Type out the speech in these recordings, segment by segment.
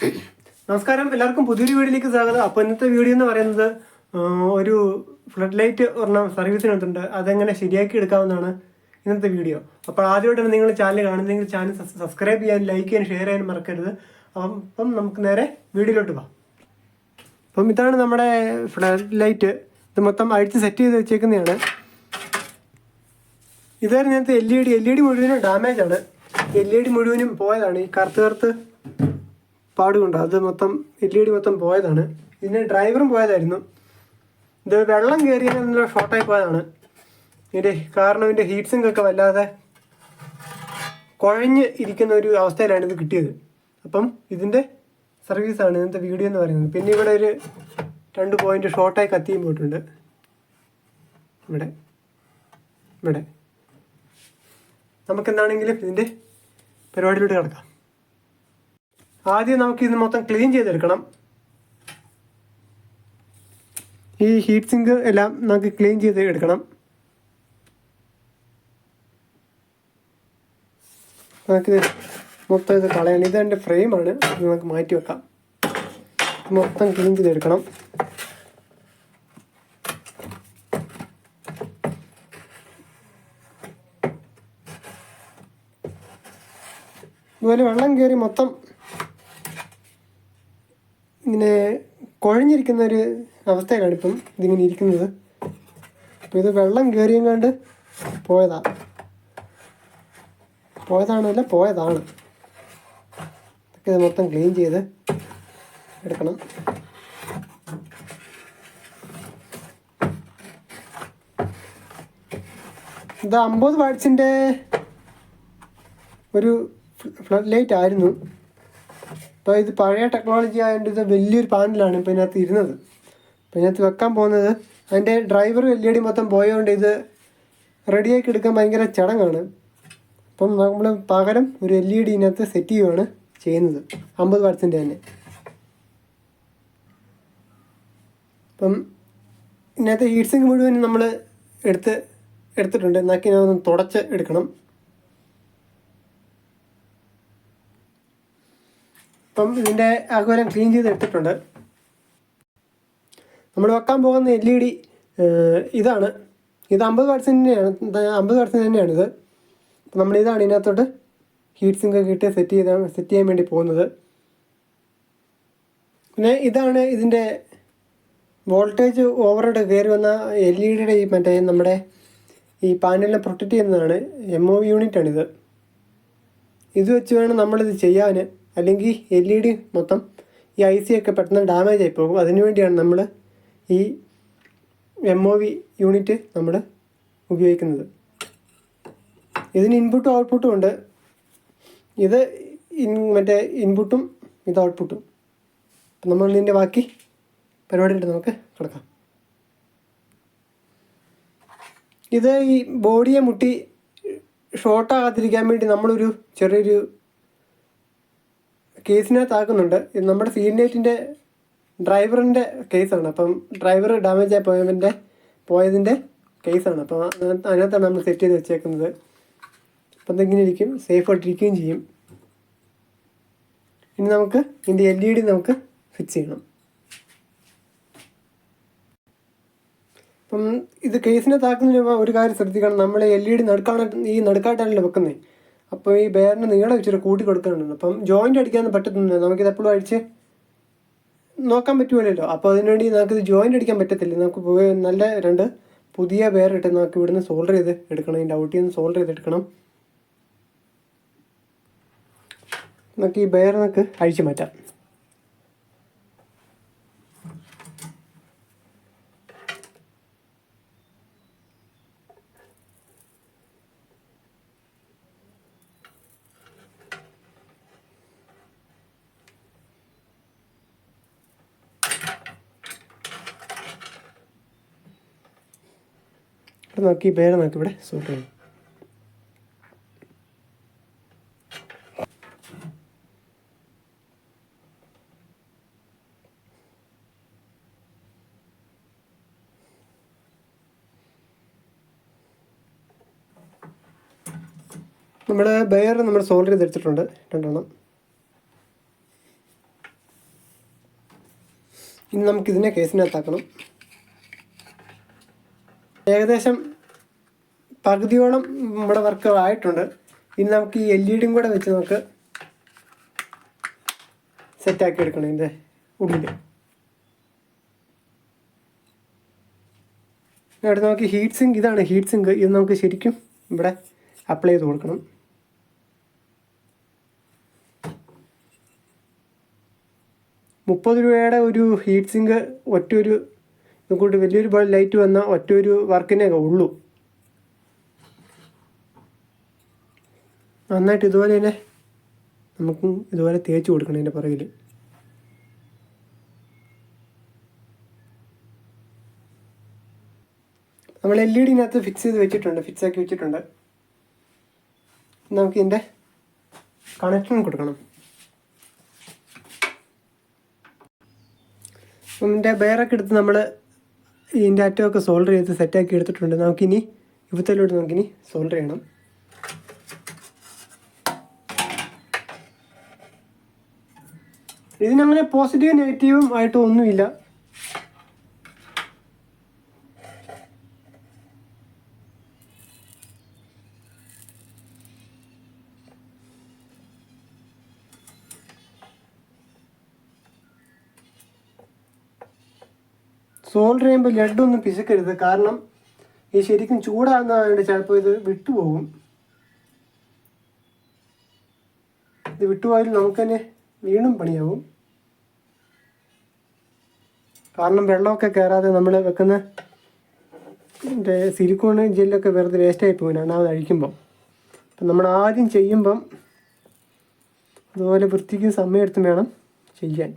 നമസ്കാരം. എല്ലാവർക്കും പുതിയൊരു വീഡിയോയിലേക്ക് സ്വാഗതം. അപ്പോൾ ഇന്നത്തെ വീഡിയോ എന്ന് പറയുന്നത് ഒരു ഫ്ലഡ് ലൈറ്റ് ഒരെണ്ണം സർവീസിനകത്തുണ്ട് അതെങ്ങനെ ശരിയാക്കി എടുക്കാവുന്നതാണ് ഇന്നത്തെ വീഡിയോ. അപ്പോൾ ആദ്യമായിട്ടാണ് നിങ്ങൾ ചാനൽ കാണുന്നെങ്കിൽ ചാനൽ സബ്സ്ക്രൈബ് ചെയ്യാൻ ലൈക്ക് ചെയ്യാൻ ഷെയർ ചെയ്യാൻ മറക്കരുത്. അപ്പം നമുക്ക് നേരെ വീഡിയോയിലോട്ട് പോകാം അപ്പം ഇതാണ് നമ്മുടെ ഫ്ലഡ് ലൈറ്റ് ഇത് മൊത്തം അഴിച്ച് സെറ്റ് ചെയ്ത് വെച്ചേക്കുന്നതാണ്. ഇതായിരുന്നു നേരത്തെ L E D L E D മുഴുവനും ഡാമേജ് ആണ്. എൽ ഇ ഡി മുഴുവനും പോയതാണ്. ഈ കറുത്ത് കറുത്ത് പാടുകൊണ്ട് അത് മൊത്തം എൽ മൊത്തം പോയതാണ്. ഇതിന് ഡ്രൈവറും പോയതായിരുന്നു. ഇത് വെള്ളം കയറിയ ഷോർട്ടായി പോയതാണ്. ഇതിന്റെ കാരണം ഇതിന്റെ ഹീറ്റ് ഒക്കെ വല്ലാതെ കുഴഞ്ഞ് ഇരിക്കുന്ന ഒരു അവസ്ഥയിലാണ് ഇത് കിട്ടിയത്. അപ്പം ഇതിന്റെ സർവീസാണ് ഇന്നത്തെ വീഡിയോ എന്ന് പറയുന്നത്. പിന്നെ ഇവിടെ ഒരു രണ്ട് പോയിന്റ് ഷോർട്ടായി കത്തിയും പോയിട്ടുണ്ട്. ഇവിടെ ഇവിടെ. നമുക്കെന്താണെങ്കിലും ഇതിന്റെ പരിപാടിയിലോട്ട് കിടക്കാം. ആദ്യം നമുക്ക് ഇത് മൊത്തം ക്ലീൻ ചെയ്തെടുക്കണം. ഈ ഹീറ്റ് സിങ്ക് എല്ലാം നമുക്ക് ക്ലീൻ ചെയ്ത് എടുക്കണം. നമുക്കിത് മൊത്തം ഇത് കളയണം. ഇത് എന്റെ ഫ്രെയിമാണ് നമുക്ക് മാറ്റി വെക്കാം. മൊത്തം ക്ലീൻ ചെയ്തെടുക്കണം. ഇതുപോലെ വെള്ളം കയറി മൊത്തം ഇങ്ങനെ കുഴഞ്ഞിരിക്കുന്ന ഒരു അവസ്ഥയിലാണ് ഇപ്പം ഇതിങ്ങനെ ഇരിക്കുന്നത്. അപ്പോൾ ഇത് വെള്ളം കയറിയും കണ്ട് പോയതാ പോയതാണല്ല പോയതാണ്. ഇതൊക്കെ ഇത് മൊത്തം ക്ലീൻ ചെയ്ത് എടുക്കണം. ഇത് അമ്പത് വാട്സിന്റെ ഒരു ഫ്ലഡ് ലൈറ്റ് ആയിരുന്നു അപ്പോൾ ഇത് പഴയ ടെക്നോളജി ആയതുകൊണ്ട് ഇത് വലിയൊരു പാനലാണ് ഇപ്പോൾ ഇതിനകത്ത് ഇരുന്നത്. അപ്പോൾ ഇതിനകത്ത് വെക്കാൻ പോകുന്നത് അതിന്റെ ഡ്രൈവർ എൽ ഇ ഡി മൊത്തം പോയതുകൊണ്ട് ഇത് റെഡിയാക്കി എടുക്കാൻ ഭയങ്കര ചടങ്ങാണ്. അപ്പം നമ്മൾ പകരം ഒരു എൽ ഇ ഡി ഇതിനകത്ത് സെറ്റ് ചെയ്യുകയാണ് ചെയ്യുന്നത്. അമ്പത് വാട്സിന്റെ തന്നെ. അപ്പം ഇതിനകത്ത് ഹീറ്റ് സിങ്ക് മുഴുവൻ നമ്മൾ എടുത്ത് എടുത്തിട്ടുണ്ട്. എന്നാക്കി ഒന്ന് തുടച്ച് എടുക്കണം. അപ്പം ഇതിന്റെ ആകോരം ക്ലീൻ ചെയ്ത് എടുത്തിട്ടുണ്ട് നമ്മൾ വെക്കാൻ പോകുന്ന എൽ ഇ ഡി ഇതാണ്. ഇത് അമ്പത് വാട്സിന്റെയാണ് അമ്പത് വാട്സിന്റെ തന്നെയാണിത് അപ്പം നമ്മൾ ഇതാണ് ഇതിനകത്തോട്ട് ഹീറ്റ് സിങ്ക് കിട്ടി സെറ്റ് ചെയ്താൽ സെറ്റ് ചെയ്യാൻ വേണ്ടി പോകുന്നത്. പിന്നെ ഇതാണ് ഇതിന്റെ വോൾട്ടേജ് ഓവറോട് കയറി വന്ന എൽ ഇ ഡിയുടെ ഈ മറ്റേ നമ്മുടെ ഈ പാനലിനെ പ്രൊട്ടക്റ്റ് ചെയ്യുന്നതാണ് എം ഒ യൂണിറ്റാണിത് ഇത് വെച്ച് വേണം നമ്മളിത് ചെയ്യാൻ. അല്ലെങ്കിൽ എൽ ഇ ഡി മൊത്തം ഈ ഐ സി ഒക്കെ പെട്ടെന്ന് ഡാമേജ് ആയി പോകും. അതിനുവേണ്ടിയാണ് നമ്മൾ ഈ എം ഒ വി യൂണിറ്റ് നമ്മൾ ഉപയോഗിക്കുന്നത്. ഇതിന് ഇൻപുട്ടും ഔട്ട്പുട്ടും ഉണ്ട്. ഇത് ഇൻ മറ്റേ ഇൻപുട്ടും ഇത് ഔട്ട്പുട്ടും അപ്പം നമ്മൾ ഇതിന്റെ ബാക്കി പരിപാടിയിട്ട് നമുക്ക് കിടക്കാം. ഇത് ഈ ബോഡിയെ മുട്ടി ഷോർട്ടാകാതിരിക്കാൻ വേണ്ടി നമ്മളൊരു ചെറിയൊരു കേസിനകത്താക്കുന്നുണ്ട്. നമ്മുടെ സീനിയേറ്റിന്റെ ഡ്രൈവറിന്റെ കേസാണ്. അപ്പം ഡ്രൈവർ ഡാമേജ് ആയി പോയതിന്റെ പോയതിന്റെ കേസാണ്. അപ്പം അതിനകത്ത് അതിനകത്താണ് നമ്മൾ സെറ്റ് ചെയ്ത് വെച്ചേക്കുന്നത്. അപ്പം എന്തെങ്കിലും ഇരിക്കും? സേഫായിട്ടിരിക്കുകയും ചെയ്യും. ഇനി നമുക്ക് ഇതിന്റെ എൽ ഇ ഡി നമുക്ക് ഫിക്സ് ചെയ്യണം. അപ്പം ഇത് കേസിനകത്താക്കുന്നതിന് താക്കുന്നതിന് ഒരു കാര്യം ശ്രദ്ധിക്കണം. നമ്മൾ എൽ ഇ ഡി നടുക്കാണ് ഈ നടുക്കായിട്ടാണല്ലോ വെക്കുന്നത് അപ്പോൾ ഈ ബെയറിന് നീളം വെച്ചിട്ട് കൂട്ടി കൊടുക്കാനുണ്ട്. അപ്പം ജോയിന്റ് അടിക്കാൻ പറ്റത്തില്ല നമുക്കിത് എപ്പോഴും അടിച്ച് നോക്കാൻ പറ്റുമല്ലോ അപ്പോൾ അതിനുവേണ്ടി ഇത് ജോയിന്റ് അടിക്കാൻ പറ്റത്തില്ല. നമുക്ക് നല്ല രണ്ട് പുതിയ ബെയർ നമുക്ക് ഇവിടുന്ന് സോൾഡർ ചെയ്ത് എടുക്കണം. ഇതിന്റെ ഔട്ടിൽ നിന്ന് സോൾഡർ ചെയ്തെടുക്കണം നമുക്ക് ഈ ബെയർ നമുക്ക് അഴിച്ചു മാറ്റാം. ഇവിടെ നോക്കി പേര് നോക്കി ഇവിടെ സൂട്ട് ചെയ്യും. നമ്മുടെ ബെയർ നമ്മൾ സോൾഡർ ചെയ്തെടുത്തിട്ടുണ്ട് രണ്ടെണ്ണം. ഇനി നമുക്കിതിനെ കേസിനകത്താക്കണം ഏകദേശം പകുതിയോളം നമ്മുടെ വർക്കുകൾ ആയിട്ടുണ്ട് ഇനി നമുക്ക് ഈ എൽ ഇ ഡിയും കൂടെ വെച്ച് നമുക്ക് സെറ്റാക്കി എടുക്കണം ഇതിന്റെ ഉള്ളിൽ ഇവിടെ നമുക്ക് ഹീറ്റ് സിങ്ക് ഇതാണ് ഹീറ്റ് സിങ്ക്. ഇത് നമുക്ക് ശരിക്കും ഇവിടെ അപ്ലൈ ചെയ്ത് കൊടുക്കണം. മുപ്പത് രൂപയുടെ ഒരു ഹീറ്റ് സിങ്ക് ഒറ്റ ഒരു ഇതുകൊണ്ട് വലിയൊരു ലൈറ്റ് വന്ന ഒറ്റ ഒരു വർക്കിനെ ഉള്ളൂ. നന്നായിട്ട് ഇതുപോലെ തന്നെ നമുക്കും ഇതുപോലെ തേച്ച് കൊടുക്കണം എന്റെ പുറകിൽ നമ്മൾ എൽ ഇ ഡിനകത്ത് ഫിക്സ് ചെയ്ത് വെച്ചിട്ടുണ്ട് ഫിക്സ് ആക്കി വെച്ചിട്ടുണ്ട്. നമുക്ക് ഇതിന്റെ കണക്ഷൻ കൊടുക്കണം. ഇതിന്റെ ബെയറൊക്കെ എടുത്ത് നമ്മൾ ഇതിന്റെ അറ്റമൊക്കെ സോൾഡർ ചെയ്ത് സെറ്റാക്കി എടുത്തിട്ടുണ്ട്. നമുക്കിനി ഇവത്തലോട്ട് നമുക്കിനി സോൾഡർ ചെയ്യണം. ഇതിനങ്ങനെ പോസിറ്റീവും നെഗറ്റീവും ആയിട്ട് ഒന്നുമില്ല. സോൾഡർ ചെയ്യുമ്പോൾ ലഡൊന്നും പിശക്കരുത്. കാരണം ഈ ശരിക്കും ചൂടാകുന്നതുകൊണ്ട് ചിലപ്പോൾ ഇത് വിട്ടുപോകും. ഇത് വിട്ടുപോയാൽ നമുക്ക് തന്നെ വീണ്ടും പണിയാവും. കാരണം വെള്ളമൊക്കെ കയറാതെ നമ്മൾ വെക്കുന്ന സിലിക്കോണ് ജെല്ലൊക്കെ വെറുതെ വേസ്റ്റായി പോകും രണ്ടാമത് അഴിക്കുമ്പം. അപ്പം നമ്മൾ ആദ്യം ചെയ്യുമ്പം അതുപോലെ വൃത്തിക്കും സമയമെടുത്തും വേണം ചെയ്യാൻ.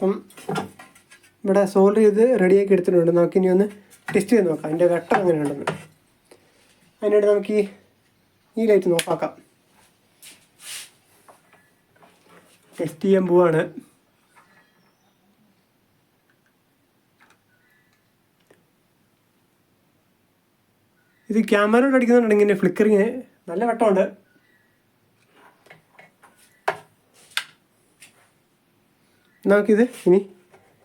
അപ്പം ഇവിടെ സോൾഡ് ചെയ്ത് റെഡിയാക്കി എടുത്തിട്ടുണ്ട്. നമുക്കിനി ഒന്ന് ടെസ്റ്റ് ചെയ്ത് നോക്കാം. അതിന്റെ വെട്ടം എങ്ങനെയുണ്ടെന്ന്. അതിനായിട്ട് നമുക്ക് ഈ ഈ ലൈറ്റ് നോക്കാം ടെസ്റ്റ് ചെയ്യാൻ പോവാണ്. ഇത് ക്യാമറയോട് അടിക്കുന്നുണ്ടെങ്കിൽ ഫ്ലിക്കറിങ് നല്ല വെട്ടമുണ്ട്. നമുക്കിത് ഇനി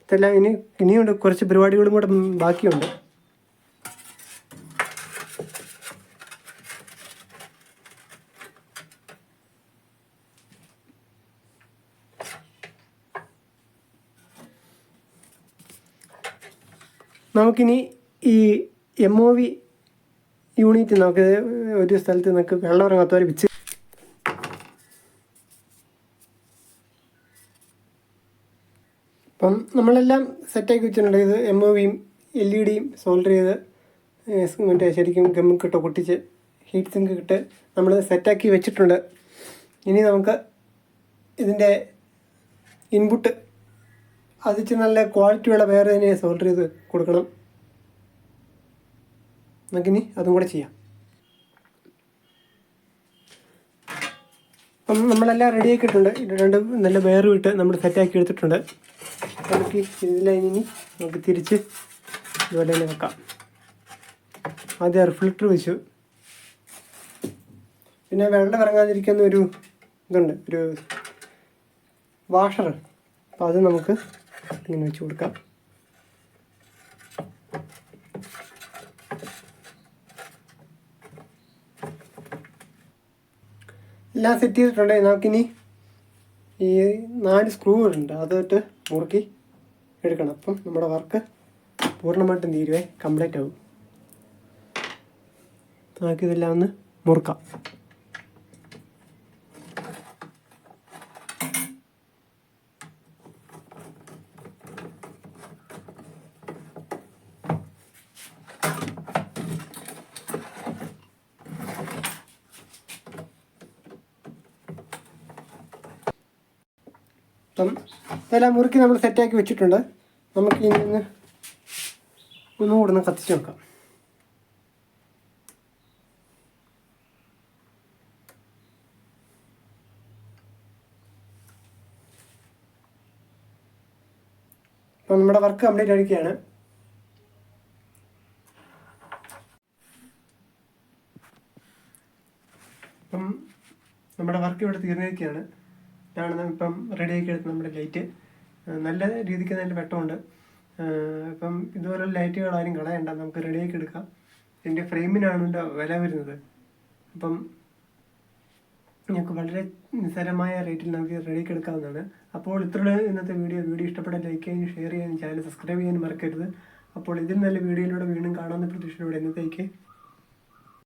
ഇതെല്ലാം ഇനി ഇനിയുണ്ട് കുറച്ച് പരിപാടികളും കൂടെ ബാക്കിയുണ്ട്. നമുക്കിനി ഈ എം ഒ വി യൂണിറ്റ് നമുക്ക് ഒരു സ്ഥലത്ത് നമുക്ക് വെള്ളം ഇറങ്ങാത്തവരെ വെച്ച് അപ്പം നമ്മളെല്ലാം സെറ്റാക്കി വെച്ചിട്ടുണ്ട്. ഇത് എം ഒ വിയും എൽ ഇ ഡിയും സോൾഡർ ചെയ്ത് മറ്റേ ശരിക്കും ഗമ്മിക്കിട്ട് പൊട്ടിച്ച് ഹീറ്റ് സിങ്ക് ഇട്ട് നമ്മൾ സെറ്റാക്കി വെച്ചിട്ടുണ്ട്. ഇനി നമുക്ക് ഇതിന്റെ ഇൻപുട്ട് അതിച്ച് നല്ല ക്വാളിറ്റിയുള്ള വേറെ തന്നെ സോൾഡർ ചെയ്ത് കൊടുക്കണം. നമുക്കിനി അതും കൂടെ ചെയ്യാം. അപ്പം നമ്മളെല്ലാം റെഡി ആക്കിയിട്ടുണ്ട്. ഇത് രണ്ട് നല്ല വേറും ഇട്ട് നമ്മൾ സെറ്റാക്കി എടുത്തിട്ടുണ്ട്. നമുക്ക് ഇതിലിനി നമുക്ക് തിരിച്ച് ഇതുപോലെ തന്നെ വെക്കാം. ആദ്യം റിഫ്ലക്ടർ വെച്ചു. പിന്നെ വെള്ളം ഇറങ്ങാതിരിക്കുന്ന ഒരു ഇതുണ്ട് ഒരു വാഷർ അപ്പോൾ അത് നമുക്ക് ഇങ്ങനെ വെച്ച് കൊടുക്കാം. എല്ലാം സെറ്റ് ചെയ്തിട്ടുണ്ട്. നമുക്കിനി ഈ നാല് സ്ക്രൂ ഉണ്ട്. അതിട്ട് മുറുക്കി എടുക്കണം. അപ്പം നമ്മുടെ വർക്ക് പൂർണമായിട്ടും തീരുവേ കംപ്ലീറ്റ് ആവും. നമുക്കിതെല്ലാം ഒന്ന് മുറുക്കാം. അപ്പം ഇതെല്ലാം മുറുക്കി നമ്മൾ സെറ്റാക്കി വെച്ചിട്ടുണ്ട്. നമുക്ക് ഇനി ഒന്ന് ഒന്നും കൂടെ ഒന്ന് കത്തിച്ച് നോക്കാം. അപ്പം നമ്മുടെ വർക്ക് കംപ്ലീറ്റ് ആയിരിക്കുകയാണ്. അപ്പം നമ്മുടെ വർക്ക് ഇവിടെ തീർന്നിരിക്കുകയാണ്. ഇതാണ് ഇപ്പം റെഡിയാക്കി എടുത്ത നമ്മുടെ ലൈറ്റ്. നല്ല രീതിക്ക് നല്ല വെട്ടമുണ്ട്. അപ്പം ഇതുപോലുള്ള ലൈറ്റുകൾ ആരും കളയണ്ട. നമുക്ക് റെഡിയാക്കി എടുക്കാം. ഇതിന്റെ ഫ്രെയിമിനാണ് വില വരുന്നത്. അപ്പം ഞങ്ങൾക്ക് വളരെ നിസ്സാരമായ റേറ്റിൽ നമുക്ക് റെഡിയാക്കി എടുക്കാവുന്നതാണ്. അപ്പോൾ ഇത്രയുള്ള ഇന്നത്തെ വീഡിയോ. വീഡിയോ ഇഷ്ടപ്പെട്ട ലൈക്ക് ചെയ്യാനും ഷെയർ ചെയ്യാനും ചാനൽ സബ്സ്ക്രൈബ് ചെയ്യാനും മറക്കരുത്. അപ്പോൾ ഇതിൽ നല്ല വീഡിയോയിലൂടെ വീണ്ടും കാണാവുന്ന പ്രതീക്ഷയോടെ ഇന്നത്തേക്ക്